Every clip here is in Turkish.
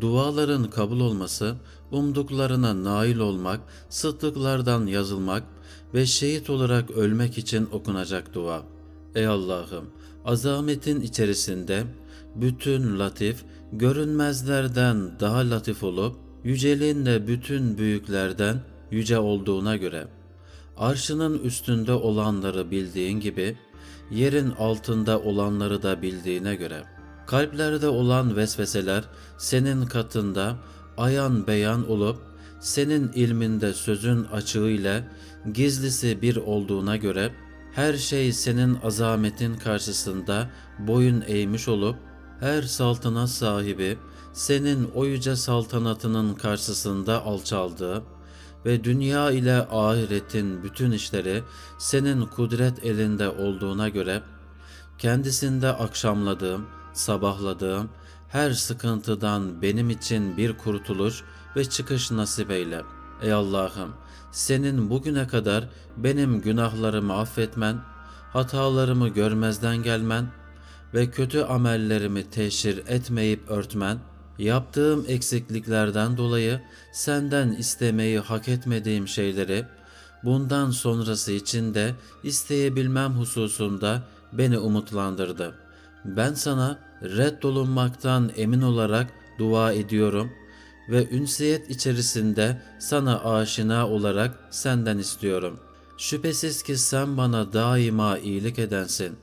Duaların kabul olması, umduklarına nail olmak, sıddıklardan yazılmak ve şehit olarak ölmek için okunacak dua. Ey Allah'ım, azametin içerisinde bütün latif, görünmezlerden daha latif olup, yüceliğinle bütün büyüklerden yüce olduğuna göre, arşının üstünde olanları bildiğin gibi, yerin altında olanları da bildiğine göre, kalplerde olan vesveseler senin katında ayan beyan olup, senin ilminde sözün açığıyla gizlisi bir olduğuna göre, her şey senin azametin karşısında boyun eğmiş olup, her saltanat sahibi senin o yüce saltanatının karşısında alçaldığı ve dünya ile ahiretin bütün işleri senin kudret elinde olduğuna göre, kendisinde akşamladığım, sabahladığım her sıkıntıdan benim için bir kurtuluş ve çıkış nasip eyle. Ey Allah'ım, senin bugüne kadar benim günahlarımı affetmen, hatalarımı görmezden gelmen ve kötü amellerimi teşhir etmeyip örtmen, yaptığım eksikliklerden dolayı senden istemeyi hak etmediğim şeyleri, bundan sonrası için de isteyebilmem hususunda beni umutlandırdı. Ben sana reddolunmaktan emin olarak dua ediyorum ve ünsiyet içerisinde sana aşina olarak senden istiyorum. Şüphesiz ki sen bana daima iyilik edensin.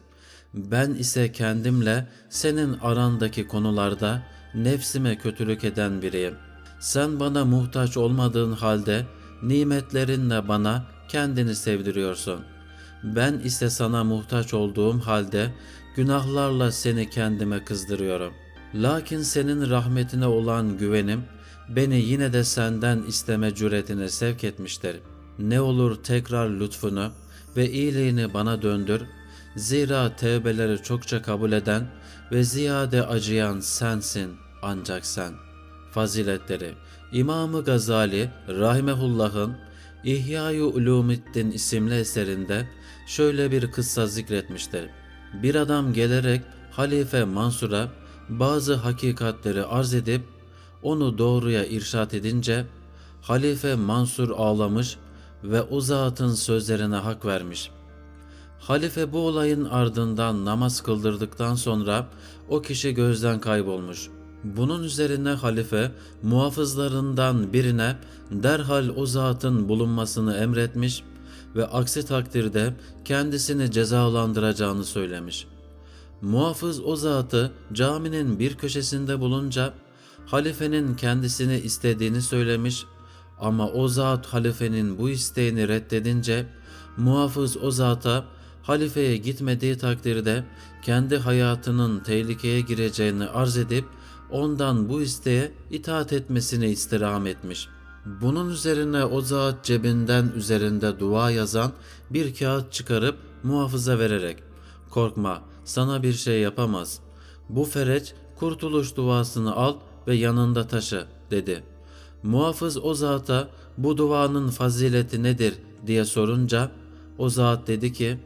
Ben ise kendimle senin arandaki konularda nefsime kötülük eden biriyim. Sen bana muhtaç olmadığın halde nimetlerinle bana kendini sevdiriyorsun. Ben ise sana muhtaç olduğum halde günahlarla seni kendime kızdırıyorum. Lakin senin rahmetine olan güvenim beni yine de senden isteme cüretine sevk etmiştir. Ne olur tekrar lütfunu ve iyiliğini bana döndür. Zira tevbeleri çokça kabul eden ve ziyade acıyan sensin ancak sen. Faziletleri İmam-ı Gazali Rahimehullah'ın İhya-i Ulumiddin isimli eserinde şöyle bir kıssa zikretmiştir. Bir adam gelerek Halife Mansur'a bazı hakikatleri arz edip onu doğruya irşat edince Halife Mansur ağlamış ve o zatın sözlerine hak vermiş. Halife bu olayın ardından namaz kıldırdıktan sonra o kişi gözden kaybolmuş. Bunun üzerine halife muhafızlarından birine derhal o zatın bulunmasını emretmiş ve aksi takdirde kendisini cezalandıracağını söylemiş. Muhafız o zatı caminin bir köşesinde bulunca halifenin kendisini istediğini söylemiş ama o zat halifenin bu isteğini reddedince muhafız o zata halifeye gitmediği takdirde kendi hayatının tehlikeye gireceğini arz edip ondan bu isteğe itaat etmesini istirham etmiş. Bunun üzerine o zat cebinden üzerinde dua yazan bir kağıt çıkarıp muhafıza vererek korkma sana bir şey yapamaz. Bu fereç kurtuluş duasını al ve yanında taşı dedi. Muhafız o zata bu duanın fazileti nedir diye sorunca o zat dedi ki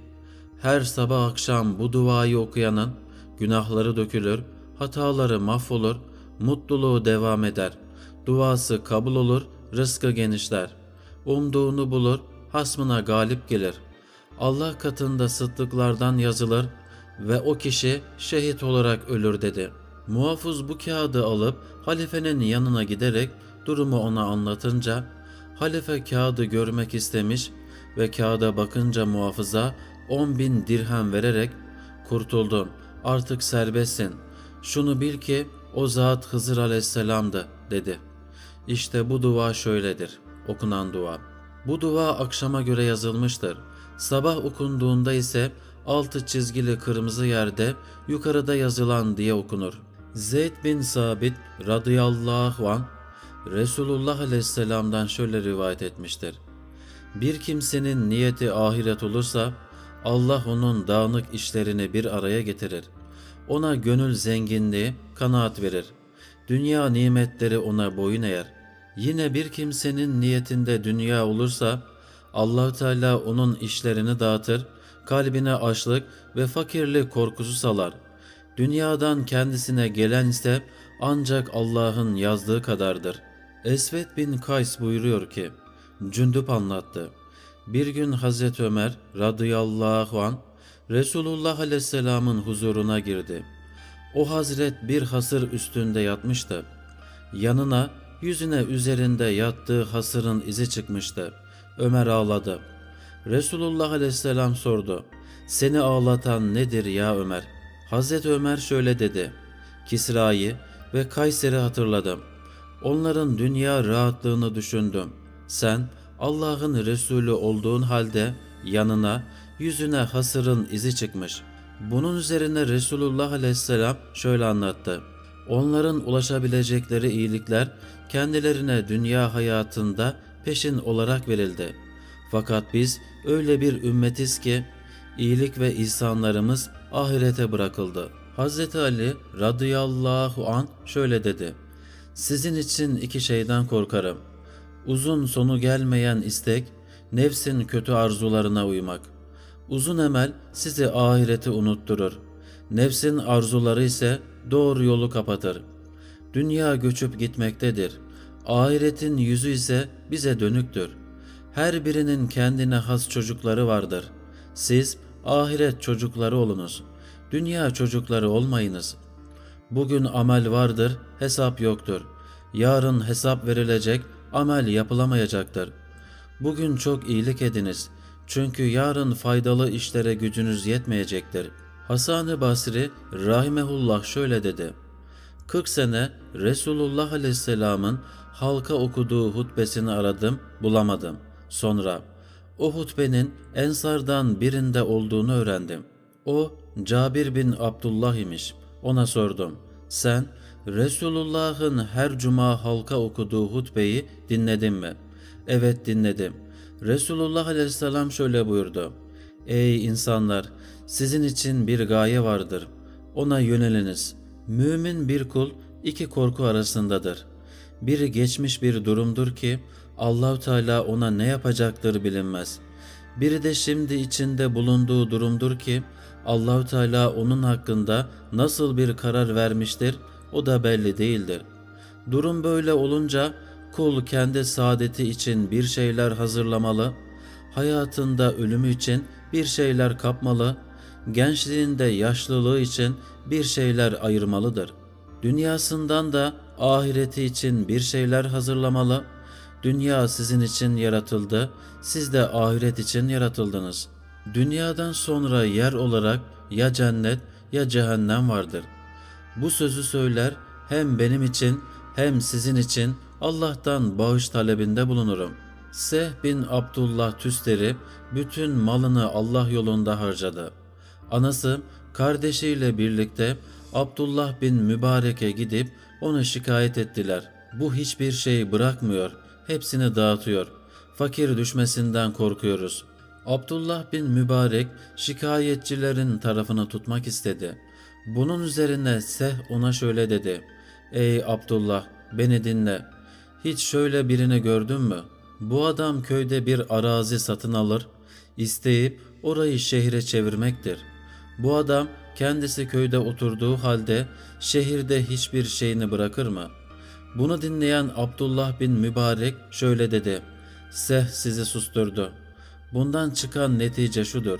her sabah akşam bu duayı okuyanın günahları dökülür, hataları mahvolur, mutluluğu devam eder. Duası kabul olur, rızkı genişler. Umduğunu bulur, hasmına galip gelir. Allah katında sıddıklardan yazılır ve o kişi şehit olarak ölür dedi. Muhafız bu kağıdı alıp halifenin yanına giderek durumu ona anlatınca halife kağıdı görmek istemiş ve kağıda bakınca muhafıza 10 bin dirhem vererek kurtuldun artık serbestsin şunu bil ki o zat Hızır aleyhisselamdı dedi. İşte bu dua şöyledir okunan dua. Bu dua akşama göre yazılmıştır. Sabah okunduğunda ise altı çizgili kırmızı yerde yukarıda yazılan diye okunur. Zeyd bin Sabit radıyallahu an Resulullah aleyhisselamdan şöyle rivayet etmiştir. Bir kimsenin niyeti ahiret olursa Allah onun dağınık işlerini bir araya getirir. Ona gönül zenginliği, kanaat verir. Dünya nimetleri ona boyun eğer. Yine bir kimsenin niyetinde dünya olursa allah Teala onun işlerini dağıtır, kalbine açlık ve fakirlik korkusu salar. Dünyadan kendisine gelen ise ancak Allah'ın yazdığı kadardır. Esved bin Kays buyuruyor ki, Cündüp anlattı. Bir gün Hazreti Ömer radıyallahu an Resulullah aleyhisselamın huzuruna girdi. O hazret bir hasır üstünde yatmıştı. Yanına yüzüne üzerinde yattığı hasırın izi çıkmıştı. Ömer ağladı. Resulullah aleyhisselam sordu. Seni ağlatan nedir ya Ömer? Hazreti Ömer şöyle dedi. Kisra'yı ve Kayser'i hatırladım. Onların dünya rahatlığını düşündüm. Sen Allah'ın Resulü olduğun halde yanına yüzüne hasırın izi çıkmış. Bunun üzerine Resulullah aleyhisselam şöyle anlattı. Onların ulaşabilecekleri iyilikler kendilerine dünya hayatında peşin olarak verildi. Fakat biz öyle bir ümmetiz ki iyilik ve ihsanlarımız ahirete bırakıldı. Hz. Ali radıyallahu an şöyle dedi. Sizin için iki şeyden korkarım. Uzun sonu gelmeyen istek, nefsin kötü arzularına uymak. Uzun emel sizi ahireti unutturur. Nefsin arzuları ise doğru yolu kapatır. Dünya göçüp gitmektedir. Ahiretin yüzü ise bize dönüktür. Her birinin kendine has çocukları vardır. Siz ahiret çocukları olunuz. Dünya çocukları olmayınız. Bugün amel vardır, hesap yoktur. Yarın hesap verilecek, amel yapılamayacaktır. Bugün çok iyilik ediniz. Çünkü yarın faydalı işlere gücünüz yetmeyecektir. Hasan-ı Basri rahimehullah şöyle dedi. 40 sene Resulullah Aleyhisselam'ın halka okuduğu hutbesini aradım, bulamadım. Sonra o hutbenin Ensardan birinde olduğunu öğrendim. O Cabir bin Abdullah imiş. Ona sordum. Sen Resulullah'ın her cuma halka okuduğu hutbeyi dinledin mi? Evet dinledim. Resulullah Aleyhisselam şöyle buyurdu. Ey insanlar! Sizin için bir gaye vardır. Ona yöneliniz. Mümin bir kul iki korku arasındadır. Biri geçmiş bir durumdur ki Allahu Teala ona ne yapacaktır bilinmez. Biri de şimdi içinde bulunduğu durumdur ki Allahu Teala onun hakkında nasıl bir karar vermiştir o da belli değildir. Durum böyle olunca kul kendi saadeti için bir şeyler hazırlamalı, hayatında ölümü için bir şeyler kapmalı, gençliğinde yaşlılığı için bir şeyler ayırmalıdır. Dünyasından da ahireti için bir şeyler hazırlamalı. Dünya sizin için yaratıldı, siz de ahiret için yaratıldınız. Dünyadan sonra yer olarak ya cennet ya cehennem vardır. Bu sözü söyler hem benim için hem sizin için Allah'tan bağış talebinde bulunurum. Seh bin Abdullah Tüsteri bütün malını Allah yolunda harcadı. Anası kardeşiyle birlikte Abdullah bin Mübarek'e gidip onu şikayet ettiler. Bu hiçbir şey bırakmıyor, hepsini dağıtıyor. Fakir düşmesinden korkuyoruz. Abdullah bin Mübarek şikayetçilerin tarafını tutmak istedi. Bunun üzerine Seh ona şöyle dedi. Ey Abdullah beni dinle. Hiç şöyle birini gördün mü? Bu adam köyde bir arazi satın alır, isteyip orayı şehre çevirmektir. Bu adam kendisi köyde oturduğu halde şehirde hiçbir şeyini bırakır mı? Bunu dinleyen Abdullah bin Mübarek şöyle dedi. Seh sizi susturdu. Bundan çıkan netice şudur.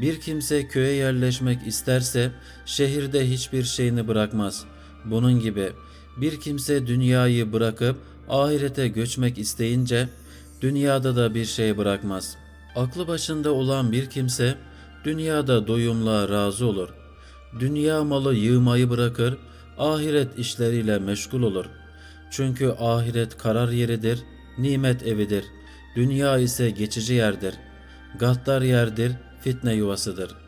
Bir kimse köye yerleşmek isterse şehirde hiçbir şeyini bırakmaz. Bunun gibi bir kimse dünyayı bırakıp ahirete göçmek isteyince dünyada da bir şey bırakmaz. Aklı başında olan bir kimse dünyada doyumluğa razı olur. Dünya malı yığmayı bırakır, ahiret işleriyle meşgul olur. Çünkü ahiret karar yeridir, nimet evidir. Dünya ise geçici yerdir. Gaddar yerdir, fitne yuvasıdır.''